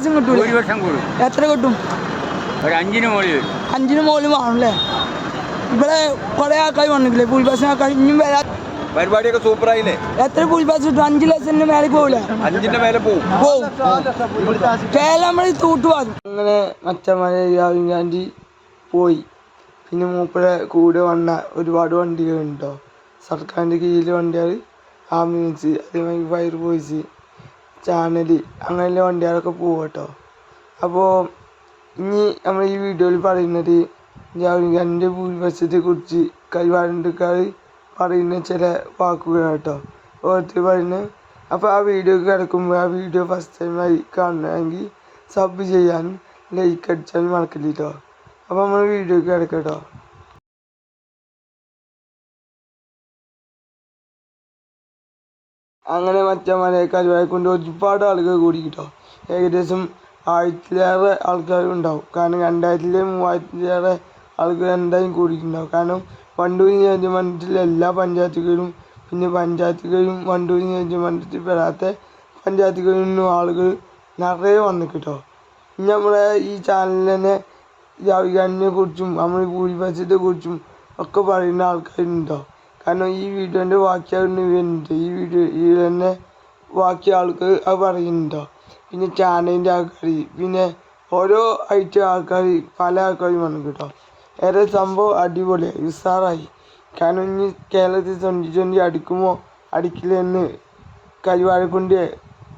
ഭൂരിഭാഷം കിട്ടൂല. ഭൂരിപക്ഷം കൂടും. എത്ര കിട്ടും? ഒരു അഞ്ചിന് മുകളിൽ വരും. അഞ്ചിന് മുകളിൽ വേണമല്ലേ ഇവിടെ കുറെ ആൾക്കാർ വന്നിട്ടില്ലേ? ഭൂരിഭാഷം ആൾക്കാർ ഇനിയും വരാ പരിപാടിയൊക്കെ സൂപ്പറായില്ലേ എത്ര ഭൂരിഭാഷം കിട്ടും? അഞ്ച് ലക്ഷത്തിന്റെ മേലെ പോകില്ല അഞ്ചിന്റെ മേലെ പോകും പോവും. കേരളം നമ്മൾ തൂട്ടുവാതും അങ്ങനെ മച്ചന്മാരെ രാഹുൽ ഗാന്ധി പോയി. പിന്നെ മൂപ്പരെ കൂടെ വന്ന ഒരുപാട് വണ്ടികളുണ്ടോ? സർക്കാരിന്റെ കീഴിൽ വണ്ടികൾ ആംബുലൻസ് അതേമാതിരി ഫയർ ബോയ്സ് ചാനൽ അങ്ങനെയുള്ള വണ്ടികളൊക്കെ പോകും കേട്ടോ അപ്പോൾ ഇനി നമ്മൾ ഈ വീഡിയോയിൽ പറയുന്നത് രാഹുൽ ഗാന്ധിന്റെ ഭൂരിപക്ഷത്തെ കുറിച്ച് കൈവാരണ്ടക്കാർ പറയുന്ന ചില വാക്കുകൾ കേട്ടോ ഓരോരുത്തർ പറയുന്നത് അപ്പോൾ ആ വീഡിയോ കിടക്കുമ്പോൾ ആ വീഡിയോ ഫസ്റ്റ് ടൈമായി കാണണമെങ്കിൽ സബ് ചെയ്യാനും ലൈക്ക് അടിച്ചാലും മറക്കില്ല കേട്ടോ അപ്പോൾ നമ്മൾ വീഡിയോ കിടക്കാം കേട്ടോ അങ്ങനെ മറ്റേ മലയക്കാരുമായി കൊണ്ട് ഒരുപാട് ആളുകൾ കൂടി കേട്ടോ ഏകദേശം ആയിരത്തിലേറെ ആൾക്കാർ ഉണ്ടാവും. കാരണം രണ്ടായിരത്തിലെ മൂവായിരത്തിലേറെ ആൾക്കാർ എന്തായാലും കൂടിയിട്ടുണ്ടാവും. കാരണം വണ്ടൂർ നിയോജകമണ്ഡലത്തിലെ എല്ലാ പഞ്ചായത്തുകളിലും പിന്നെ പഞ്ചായത്തുകളിലും വണ്ടൂർ നിയോജകമണ്ഡലത്തിൽ പെടാത്ത പഞ്ചായത്തുകളിൽ നിന്നും ആളുകൾ നിറയെ വന്നു കേട്ടോ നമ്മളെ ഈ ചാനലിനെ ഗാന്ധിനെ കുറിച്ചും നമ്മൾ ഭൂരിപക്ഷത്തെ കുറിച്ചും ഒക്കെ പറയുന്ന ആൾക്കാരുണ്ടോ? കാരണം ഈ വീഡിയോന്റെ ബാക്കി ആളുണ്ട് വരുന്നുണ്ട് ഈ വീഡിയോ ഈ തന്നെ ബാക്കി ആൾക്ക് അത് പറയുന്നുണ്ടോ? പിന്നെ ചാനലിന്റെ ആൾക്കാർ പിന്നെ ഓരോ ഐറ്റം ആൾക്കാർ പല ആൾക്കാരും വന്നു കേട്ടോ. ഏറെ സംഭവം അടിപൊളിയായി ഉഷാറായി കാരണം ഇനി കേരളത്തിൽ ട്വന്റി ട്വന്റി അടിക്കുമോ അടിക്കില്ലെന്ന് കരിവാഴക്കൊണ്ട്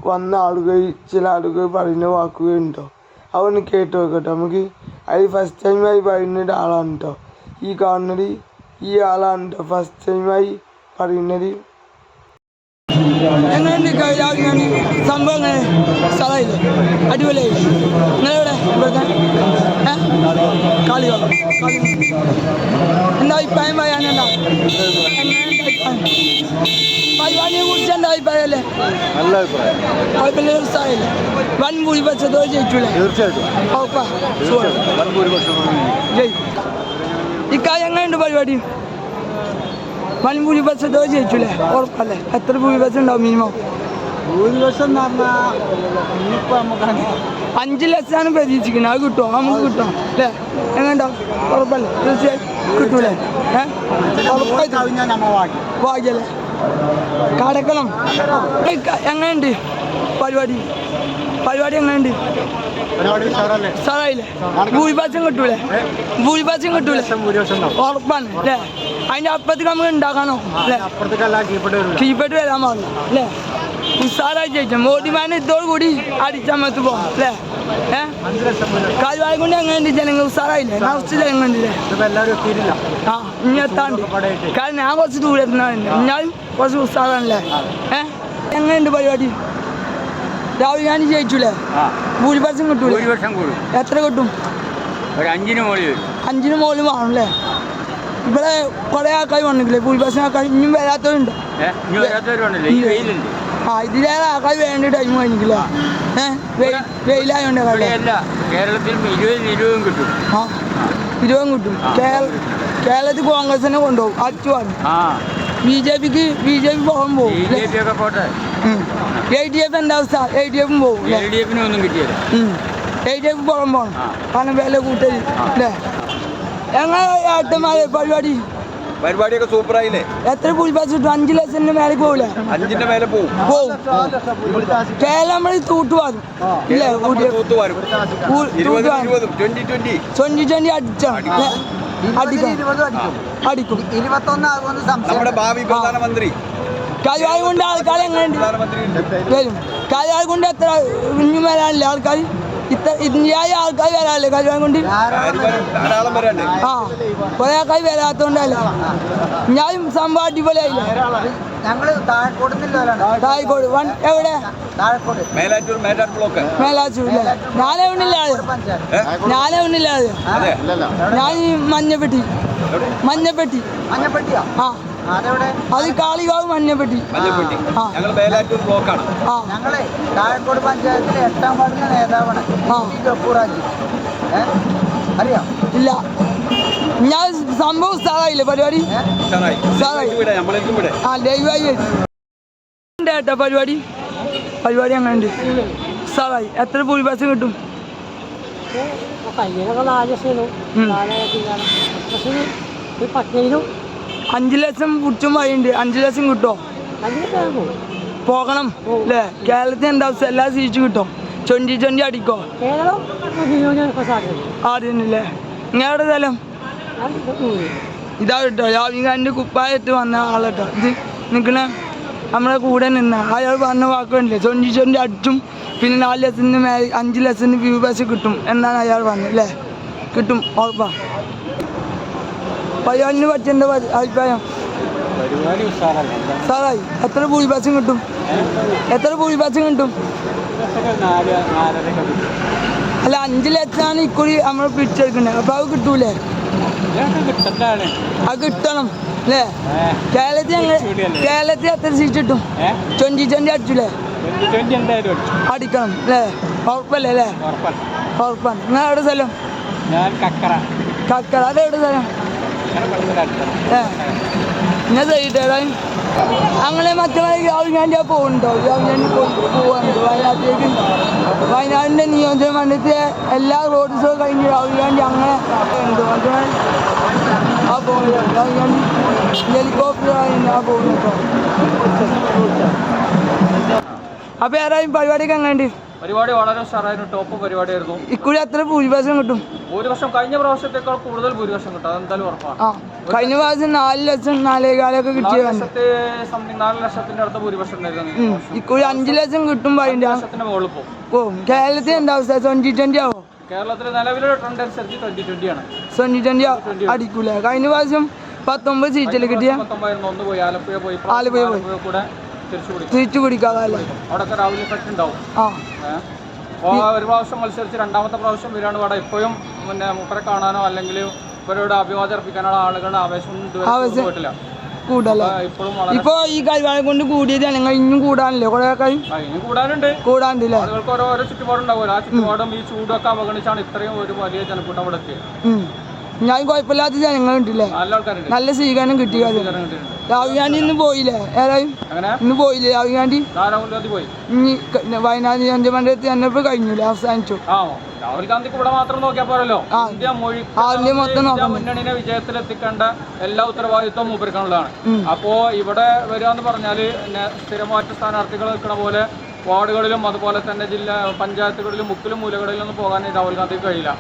വന്ന ആളുകൾ ചില ആളുകൾ പറയുന്ന വാക്കുകയുണ്ടോ അതൊന്ന് കേട്ട് നോക്കട്ടെ നമുക്ക് അത് ഫസ്റ്റ് ടൈമായി പറയുന്ന ഒരാളാണ് കേട്ടോ. ഈ കാണുന്നത് ഈ ആളാണ് ഫസ്റ്റ് ടൈമായി പറയുന്നത് എങ്ങനെയുണ്ട് സംഭവം എങ്ങനെ സ്ഥലമില്ലേ അടിപൊളിയായില്ലേ നിങ്ങളിവിടെ? ഇവിടുത്തെ കളിയോ കളി എന്താ അഭിപ്രായം പറയാനെന്താ പരിപാടിയെ കുറിച്ച് എന്താ അഭിപ്രായം അല്ലേ? നല്ല അഭിപ്രായം. കുഴപ്പമില്ല സ്ഥലമില്ല വൻ ഭൂരിപക്ഷത്തോ ജയിച്ചൂലേ തീർച്ചയായിട്ടും. ഉറപ്പാ എങ്ങനെയുണ്ട് പരിപാടി. വൻ ഭൂരിപക്ഷത്തോ ജയിച്ചൂലേ? ഉറപ്പല്ലേ? എത്ര ഭൂരിപക്ഷം ഉണ്ടാവും മിനിമം ഭൂരിപക്ഷം എന്ന് പറഞ്ഞാൽ ഇനിയിപ്പോൾ നമുക്കാണ്. അഞ്ച് ലക്ഷമാണ് പ്രതീക്ഷിക്കുന്നത്. അത് കിട്ടുമോ നമുക്ക് കിട്ടും അല്ലേ? എങ്ങനെയുണ്ടോ ഉറപ്പല്ലേ? തീർച്ചയായും കിട്ടൂലേ? ഏഹ് ഭാഗ്യല്ലേ? കടക്കണം. എങ്ങനെയുണ്ട് പരിപാടി? പരിപാടി എങ്ങനെയുണ്ട്? സാറായില്ലേ ഭൂരിപക്ഷം കിട്ടൂലേ? ഭൂരിപക്ഷം കിട്ടൂലേ? ഉറപ്പാണ് അല്ലേ? അതിന്റെ അപ്പുറത്തേക്ക് നമുക്ക് ഉണ്ടാക്കാനോ കീഴ്പ്പെട്ട് വരാൻ പാടില്ല അല്ലേ? ഉസാറായി മോദിമാനെ ഇതോട് കൂടി അടിച്ചമ്മത്ത് പോകാം അല്ലേ? കാൽവായ കൊണ്ട് എങ്ങനെയുണ്ട്? ജനങ്ങൾ ഉസാറായില്ലേ കുറച്ച് ജനങ്ങളുണ്ടല്ലേ ആ ഇനി എത്താണ്ട്. കാരണം ഞാൻ കുറച്ച് ദൂരത്തുനിന്നാണ് ഞാൻ കുറച്ച് ഉസാറാണല്ലേ ഏഹ് എങ്ങനെയുണ്ട് പരിപാടി? രാഹുൽ ഗാന്ധി ജയിച്ചൂലേ? ഭൂരിപക്ഷം കിട്ടൂലേ? ഭൂരിപക്ഷം കൂടും. എത്ര കിട്ടും? ഒരു അഞ്ചിന് മുകളിൽ അഞ്ചിന് മുകളിൽ വേണമല്ലേ? ഇവിടെ കുറെ ആൾക്കാർ വന്നിട്ടില്ലേ? ഭൂരിപക്ഷം ആൾക്കാർ ഇനിയും വരാത്തവരുണ്ട്. ആ ഇതിലേറെ ആൾക്കാർ വേണ്ട ടൈം കഴിഞ്ഞിട്ടില്ല. ഏഹ് വെയിലായോണ്ട് കേരളത്തിൽ ഇരുപതിന് ഇരുപതും കിട്ടും. ആ ഇരുപതും കിട്ടും. കേരള കേരളത്തിൽ കോൺഗ്രസിനെ കൊണ്ടുപോകും. അച്ചുവാണ് ആ. ബി ജെ പിക്ക് ബി ജെ പി പോകാൻ പോകും. ബി ജെ പി ഒക്കെ പോട്ടെ എ ഡി എഫ് എന്താ അവസ്ഥ എൽ ഡി എഫും പോകും എൽ ഡി എഫിന് ഒന്നും കിട്ടിയില്ല. എൽ ഡി എഫ് പോകാൻ പോകണം. കാരണം വില കൂട്ടൽ അല്ലേ? ഏട്ടന്മാരെ പരിപാടി? പരിപാടിയൊക്കെ സൂപ്പറായില്ലേ? എത്ര ഭൂരിപക്ഷം കിട്ടും? അഞ്ച് ലക്ഷത്തിന്റെ മേലെ പോകില്ല അഞ്ചിന്റെ മേലെ പോകും പോവും. കേരളം നമ്മൾ തൂട്ടുവാതും ഇല്ലേ? ട്വന്റി ട്വന്റി ട്വന്റി അടിച്ചാണ് അടിക്കും. അടിക്കും. ഇരുപത്തൊന്നാകുമെന്ന് സംശയം നമ്മുടെ ഭാവി പ്രധാനമന്ത്രി. കൈവായ കൊണ്ട് ആൾക്കാർ എങ്ങനെയുണ്ട്? വരും. കൈവായ കൊണ്ട് എത്ര ഇനി വരാനില്ല ആൾക്കാർ ഇത്ര ഇന്ത്യയായ ആൾക്കാർ വരാനില്ല കൈവായ കൊണ്ട് ആ കുറെ ആൾക്കാർ വരാത്തോണ്ടല്ല ഞാനും സംഭവം അടിപൊളിയായില്ല? തായിക്കോട് വൺ എവിടെ? താഴെക്കോട്. മേലാറ്റൂർ ഞാനേ ഉണ്ണില്ലാതെ ഞാനേ ഞാൻ മഞ്ഞപ്പെട്ടി മഞ്ഞപ്പെട്ടി. മഞ്ഞപ്പെട്ടിയാ? ആ. അത് കാളികാവ് മഞ്ഞപ്പെട്ടി. മഞ്ഞപ്പെട്ടി. ഞങ്ങൾ മേലാറ്റൂർ ബ്ലോക്കാണ്. ഞങ്ങളെ താഴെക്കോട് പഞ്ചായത്തിലെ എട്ടാം വാർഡിലെ നേതാവാണ്. ഗഫൂറാജി അറിയാം? ഇല്ല. ഞാൻ സംഭവം സാറായില്ലേ പരിപാടി? ഏട്ടാ ആ ലൈവായി കേട്ടോ പരിപാടി. പരിപാടി അങ്ങനെ ഉണ്ട് സാറായി എത്ര ഭൂരിപക്ഷം കിട്ടും? കയ്യിലൊക്കെ നാല് ലക്ഷം പക്ഷേ ഈ പട്ടിയിലും അഞ്ച് ലക്ഷം പുറ്റും വഴിയുണ്ട്. അഞ്ചു ലക്ഷം പോകും പോകണം അല്ലേ കേരളത്തിൽ എന്താ അവസ്ഥ? എല്ലാ സീറ്റ് കിട്ടും. ട്വന്റി ട്വന്റി അടിക്കോ? ആദ്യമല്ലേ നിങ്ങളുടെ സ്ഥലം? ഇതാ കേട്ടോ ഗാന്ധി കുപ്പായിട്ട് വന്ന ആളട്ടോ ഇത് നിൽക്കണ നമ്മളെ കൂടെ നിന്ന. അയാൾ പറഞ്ഞ വാക്കുണ്ടല്ലേ ട്വന്റി ട്വന്റി അടിച്ചും പിന്നെ നാല് ലക്ഷത്തിന് മേ അഞ്ച് ലക്ഷത്തിന് വ്യൂ ബസ് കിട്ടും എന്നാണ് അയാൾ പറഞ്ഞത് അല്ലേ കിട്ടും. ഉറപ്പാ. പയ്യാലിന് പറ്റിന്റെ അഭിപ്രായം. സാറായി എത്ര ഭൂരിപക്ഷം കിട്ടും? എത്ര ഭൂരിപക്ഷം കിട്ടും? അല്ല അഞ്ച് ലക്ഷമാണ് ഇക്കുറി നമ്മൾ പിടിച്ചെടുക്കുന്നത് അപ്പൊ അത് കിട്ടൂലേ? അത് കിട്ടണം അല്ലേ? കേരളത്തിൽ കേരളത്തിൽ എത്ര സീറ്റ് കിട്ടും? ട്വന്റി ട്വന്റി അടിച്ചില്ലേ ട്വന്റി ട്വന്റി എന്തായാലും അടിച്ചു. അടിക്കണം അല്ലേ? ഉറപ്പല്ലേ അല്ലേ? ഉറപ്പാണ്. നിങ്ങൾ എവിടെ സ്ഥലം? ഞാൻ കക്കറ. അതെവിടെ സ്ഥലം? ചെയ്തിട്ടേടാ അങ്ങനെ മറ്റേ രാഹുൽ ഗാന്ധി ആ പോകുന്നുണ്ടോ രാഹുൽ പോകുന്നുണ്ട് വയനാട്ടിലേക്ക്. വയനാടിന്റെ നിയോജക മണ്ഡലത്തിലെ എല്ലാ റോഡ് ഷോ കഴിഞ്ഞ് രാഹുൽ ഗാന്ധി അങ്ങനെ ഉണ്ട് മറ്റേ ആ ഗാന്ധി ഹെലികോപ്റ്റർ ആ ഏതായാലും പരിപാടിയൊക്കെ പരിപാടി വളരെ ഉഷാറായിരുന്നു. ടോപ്പ് പരിപാടിയായിരുന്നു. ഇക്കുഴി അത്ര ഭൂരിപക്ഷം കിട്ടും. ഭൂരിപക്ഷം കഴിഞ്ഞ പ്രാവശ്യത്തേക്കാൾ കൂടുതൽ ഭൂരിപക്ഷം കിട്ടും. അതെന്തായാലും ഉറപ്പാണ്. കഴിഞ്ഞ പ്രാവശ്യം നാല് ലക്ഷം നാലേകാലൊക്കെ കിട്ടിയ ലക്ഷത്തി സംതിങ് നാല് ലക്ഷത്തിന്റെ അടുത്ത ഭൂരിപക്ഷം ഉണ്ടായിരുന്നു. ഇക്കുഴി അഞ്ച് ലക്ഷം കിട്ടും പറയണ്ട ലക്ഷത്തിന് മുകളിൽ പോകും. കേരളത്തിൽ എന്താ അവസ്ഥ? ട്വന്റി ട്വന്റി ആവോ? കേരളത്തിൽ നിലവിലെ ട്രെൻഡ് അനുസരിച്ച് ട്വന്റി ട്വന്റി ആണ്. ട്വന്റി ട്വന്റി അടിക്കൂല? കഴിഞ്ഞ പ്രാവശ്യം പത്തൊമ്പത് സീറ്റിൽ കിട്ടിയ ഒന്ന് പോയി ആലപ്പുഴ പോയി. ആലപ്പുഴ പോയി. കൂടെ തിരിച്ചു പിടിക്കാതെ രാവിലെ എഫക്റ്റ് ഉണ്ടാവും. ഒരു പ്രാവശ്യം മത്സരിച്ച് രണ്ടാമത്തെ പ്രാവശ്യം വരികയാണ് വട ഇപ്പോഴും പിന്നെ മൂപ്പരെ കാണാനോ അല്ലെങ്കിൽ ഇവരോട് അഭിവാദ്യം അർപ്പിക്കാനുള്ള ആളുകളുടെ ആവേശം ഇതുവരെ പോയിട്ടില്ല കൂടല്ലേ? ഇപ്പൊ ഈ കഴിവാളെ കൊണ്ട് കൂടിയ ജനങ്ങൾ ഇനിയും കൂടാനല്ലേ കുറെ കഴി ആ, കൂടാനുണ്ട് കൂടാണ്ടില്ലേ ആളുകൾക്ക് ചുറ്റുപാടുണ്ടാവുമല്ലോ ആ ചുറ്റുപാടും ഈ ചൂടൊക്കെ അവഗണിച്ചാണ് ഇത്രയും ഒരു വലിയ ജനക്കൂട്ടം അവിടെ എത്തിയത്. ഞാൻ കുഴപ്പമില്ലാത്ത ജനങ്ങളുണ്ടല്ലേ? നല്ല സ്വീകരണം കിട്ടിയത് ഗാന്ധി ഇന്ന് പോയില്ലേ? അങ്ങനെ ഇന്ന് പോയില്ലേ രാഹുൽ ഗാന്ധി പോയി. ഇനി വയനാട് വയനാട് നിയോജകമണ്ഡലത്തിൽ തെരഞ്ഞെടുപ്പ് കഴിഞ്ഞില്ലേ അവസാനിച്ചു. ആ രാഹുൽ ഗാന്ധിക്ക് ഇവിടെ മാത്രം നോക്കിയാൽ പോരല്ലോ. ആ. ഇന്ത്യ മൊഴി ആ, ഇന്ത്യ മൊത്തം നോക്കണം. മുന്നണിനെ വിജയത്തിലെത്തിക്കേണ്ട എല്ലാ ഉത്തരവാദിത്വം മൂപ്പർക്കാനുള്ളതാണ് ഉം. അപ്പോ ഇവിടെ വരിക എന്ന് പറഞ്ഞാൽ സ്ഥിരമായിട്ട് സ്ഥാനാർത്ഥികൾ നിൽക്കുന്ന പോലെ വാർഡുകളിലും അതുപോലെ തന്നെ ജില്ലാ പഞ്ചായത്തുകളിലും മുക്കിലും മൂലകളിലും ഒന്നും പോകാൻ രാഹുൽ ഗാന്ധിക്ക് കഴിയില്ല.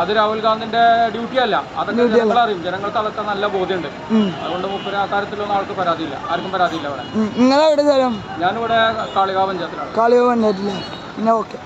അത് രാഹുൽ ഗാന്ധിന്റെ ഡ്യൂട്ടി അല്ല. അതൊക്കെ ജനങ്ങൾ അറിയും. ജനങ്ങൾക്ക് അതൊക്കെ നല്ല ബോധ്യമുണ്ട്. അതുകൊണ്ട് മുപ്പര് ആ കാര്യത്തിലൊന്നും ആൾക്ക് പരാതിയില്ല. ആർക്കും പരാതിയില്ല അവിടെ ഉം. നിങ്ങളെവിടെ സ്ഥലം? ഞാനിവിടെ കാളികാവ് പഞ്ചായത്തിലാണ്. പിന്നെ ഓക്കെ.